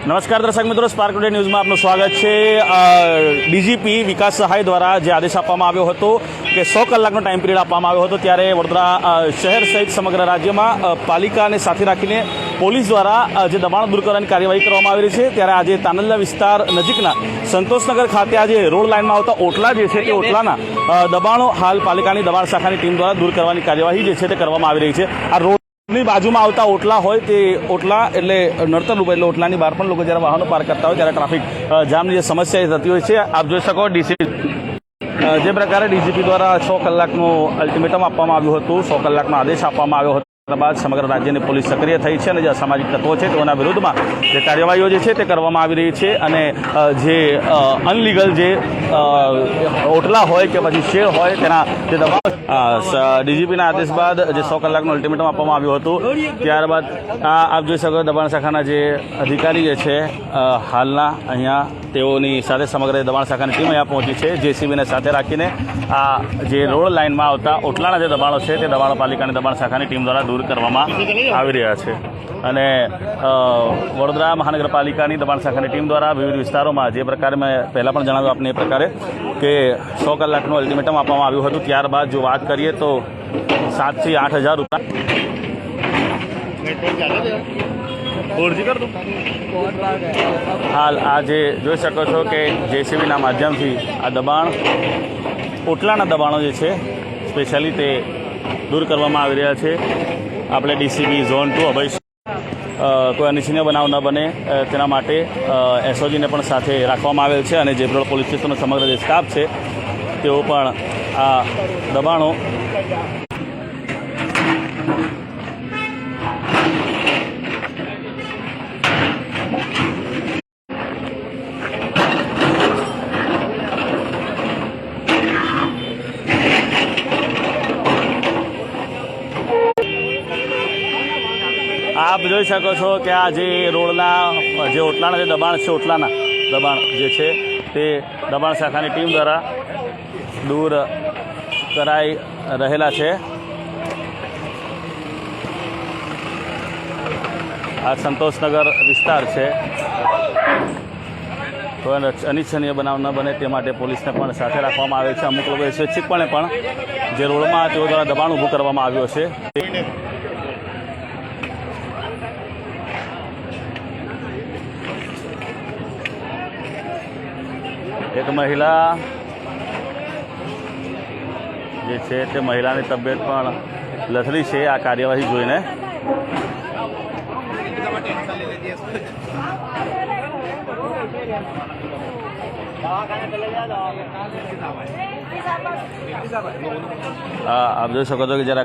નમસ્કાર દર્શક મિત્રો સ્પાર્ક ટુડે ન્યૂઝમાં આપનું સ્વાગત છે. ડીજીપી વિકાસ સહાય દ્વારા જે આદેશ આપવામાં આવ્યો હતો કે સો કલાકનો ટાઈમ પિરિયડ આપવામાં આવ્યો હતો, ત્યારે વડોદરા શહેર સહિત સમગ્ર રાજ્યમાં પાલિકાને સાથે રાખીને પોલીસ દ્વારા જે દબાણ દૂર કરવાની કાર્યવાહી કરવામાં આવી રહી છે. ત્યારે આજે તાનલ્લા વિસ્તાર નજીકના સંતોષનગર ખાતે આજે રોડ લાઇનમાં આવતા ઓટલા જે છે તે ઓટલાના દબાણો હાલ પાલિકાની દબાણ શાખાની ટીમ દ્વારા દૂર કરવાની કાર્યવાહી જે છે, તે કરવામાં આવી રહી છે. આ રોડ ની બાજુમાં આવતા ઓટલા હોય તે ઓટલા એટલે નડતર રૂપ એટલે ઓટલાની બહાર પણ લોકો જ્યારે વાહનો પાર્ક કરતા હોય ત્યારે ટ્રાફિક જામની જે સમસ્યા થતી હોય છે. આપ જોઈ શકો ડીસી જે પ્રકારે ડીજીપી દ્વારા છ કલાકનું અલ્ટિમેટમ આપવામાં આવ્યું હતું. સો કલાકનો આદેશ આપવામાં આવ્યો હતો. ત્યારબાદ સમગ્ર રાજ્યની પોલીસ સક્રિય થઈ છે અને જે અસામાજિક તત્વો છે તેઓના વિરુદ્ધમાં જે કાર્યવાહીઓ જે છે તે કરવામાં આવી રહી છે અને જે અનલીગલ જે ઓટલા હોય કે પછી શેર હોય તેના જે દબાણ ડીજીપીના આદેશ બાદ જે સો કલાકનું અલ્ટિમેટમ આપવામાં આવ્યું હતું. ત્યારબાદ, આ, આપ જોઈ શકો દબાણ શાખાના જે અધિકારી જે છે હાલના અહીંયા તેઓની સાથે સમગ્ર દબાણ શાખાની ટીમ અહીંયા પહોંચી છે. જેસીબીને સાથે રાખીને આ જે રોડ લાઇનમાં આવતા ઓટલાના જે દબાણો છે તે દબાણો પાલિકાની દબાણ શાખાની ટીમ દ્વારા દૂર કરવામાં આવી રહ્યા છે. અને વડોદરા મહાનગરપાલિકાની દબાણ શાખાની ટીમ દ્વારા વિવિધ વિસ્તારોમાં જે પ્રકારે મેં પહેલાં પણ જણાવ્યું આપને એ પ્રકારે કે સો કલાકનું અલ્ટિમેટમ આપવામાં આવ્યું હતું. ત્યારબાદ જો વાત કરીએ તો સાતથી આઠ હજાર રૂપિયા હાલ આ જે જોઈ શકો છો કે જેસીબીના માધ્યમથી આ દબાણ ઓટલાના દબાણો જે છે સ્પેશિયલી તે દૂર કરવામાં આવી રહ્યા છે. આપણે ડીસીબી ઝોન ટુ અભય કોઈ અનિચ્છનીય બનાવ ન બને તેના માટે એસઓજીને પણ સાથે રાખવામાં આવેલ છે અને જેબ્રોડ પોલીસ સ્ટેશનનો સમગ્ર જે સ્ટાફ છે, તેઓ પણ આ દબાણો આપ જોઈ શકો છો કે આ જે રોડના, જે ઓટલાના જે દબાણ છે, ઓટલાના દબાણ જે છે, તે દબાણ શાખાની ટીમ દ્વારા દૂર કરાઈ રહેલા છે. આ સંતોષનગર વિસ્તાર છે. કોઈ અનિચ્છનીય બનાવ ન બને તે માટે પોલીસને પણ સાથે રાખવામાં આવે છે. અમુક લોકો સ્વૈચ્છિકપણે પણ જે રોડમાં તેઓ દ્વારા દબાણ ઊભું કરવામાં આવ્યો છે તે એક મહિલા જે છે તે મહિલાની તબિયત પણ લથડી છે. આ કાર્યવાહી જોઈને આ આપ જોઈ શકો છો કે જરા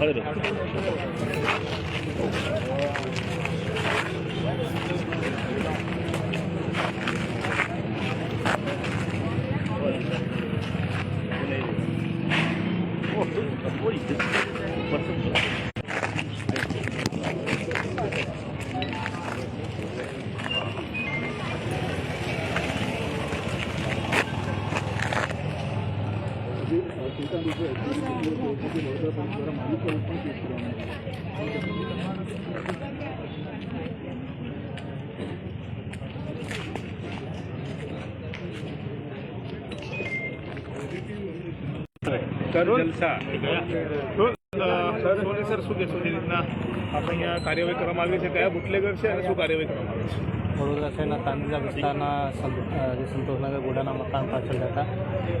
खड़े સર શું કહેશો જે રીતના આપણે અહીંયા કાર્યવાહી કરવામાં આવી છે કયા બુટલેગર છે અને શું કાર્યવાહી કરવામાં આવી છે વડોદરા શહેરના તાંદજા વિસ્તારના જે સંતોષનગર ગોડાના મકાન પાછળ રહેતા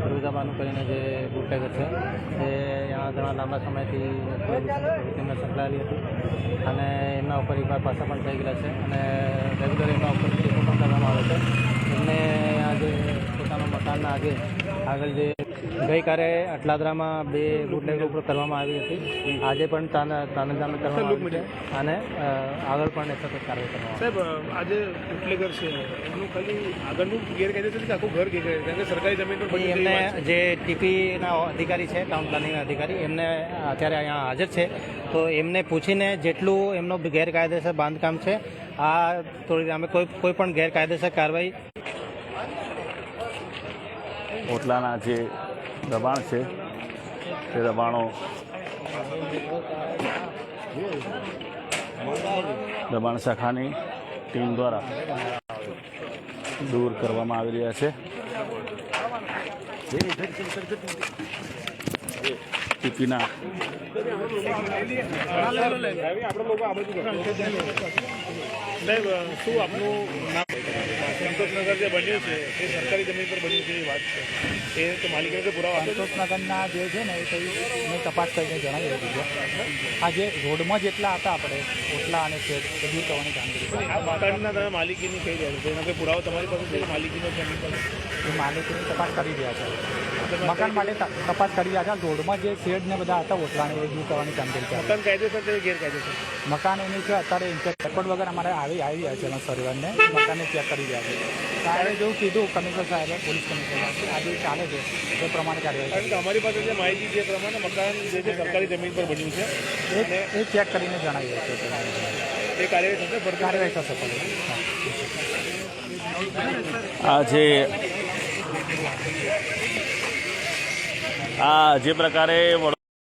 ફિરોઝાબાનું કરીને જે ગુટેક છે, એ અહીંયા ઘણા લાંબા સમયથી તેમને સંકળાયેલી હતી અને એમના ઉપર એકવાર પાછા પણ થઈ ગયેલા છે અને રેગ્યુલર એમના ઉપર પણ કરવામાં આવે છે. એમને આજે પોતાના મકાનના આગે આગળ જે ગઈકાલે અટલાદરામાં બે બુટલેગ ઉપર કરવામાં આવી હતી. આજે પણ તાંદજામાં કરવામાં આવી છે. અને આગળ પણ એ સતત કાર્યવાહી કરવામાં સાહેબ આજે બુટલેગર છે. એનું ખાલી આગળનું ગેરકાયદેસર છે કે આખું ઘર ગેરકાયદે કારણ કે સરકારી જમીન પર બની એમને. જે ટીપીના અધિકારી છે ટાઉન પ્લાનિંગના અધિકારી એમને અત્યારે અહીંયા હાજર છે. તો એમને પૂછીને જેટલું એમનો ગેરકાયદેસર બાંધકામ છે આ થોડી અમે કોઈ કોઈ પણ ગેરકાયદેસર કાર્યવાહી ઓટલાના જે દબાણ છે. તે દબાણો દબાણ શાખાની ટીમ દ્વારા દૂર કરવામાં આવી રહ્યા છે. નામ? સંતોષનગર જે બન્યું છે, એ સરકારી જમીન પર બન્યું છે એ વાત છે. એ તો માલિકીને પુરાવા સંતોષનગરના જે છે ને, એ કઈ મેં તપાસ કરીને જણાવી દીધું આ જે રોડમાં જેટલા હતા આપણે, ઓટલા અને છે દૂર કરવાની કામગીરી. મકાનના તમે માલિકીની કહી રહ્યા છો. એનો કોઈ પુરાવો તમારી પાસે છે માલિકીનો પર એ માલિકીની તપાસ કરી રહ્યા છે. મકાન માટે તપાસ કરી રહ્યા છે. રોડમાં જે શેડ ને બધા હતા ઓટલાને એ દૂર કરવાની કામગીરી છે મકાન કાયદેસર છે ગેરકાયદેસર? મકાન એની છે અત્યારે રેકોર્ડ વગર અમારે આવી આવી રહ્યા છે એના સર્વરને મકાનને ચેક કરી રહ્યા છે. સાહેબે જેવું કીધું કમિશનર સાહેબે પોલીસ કમિશનર આજે ચાલે છે એ પ્રમાણે કાર્યવાહી અમારી પાસે જે માહિતી છે પ્રમાણે મકાન જે છે સરકારી જમીન પર બન્યું છે. એ એ ચેક કરીને જણાવી રહ્યા છે. થશે આ જે આ જે પ્રકારે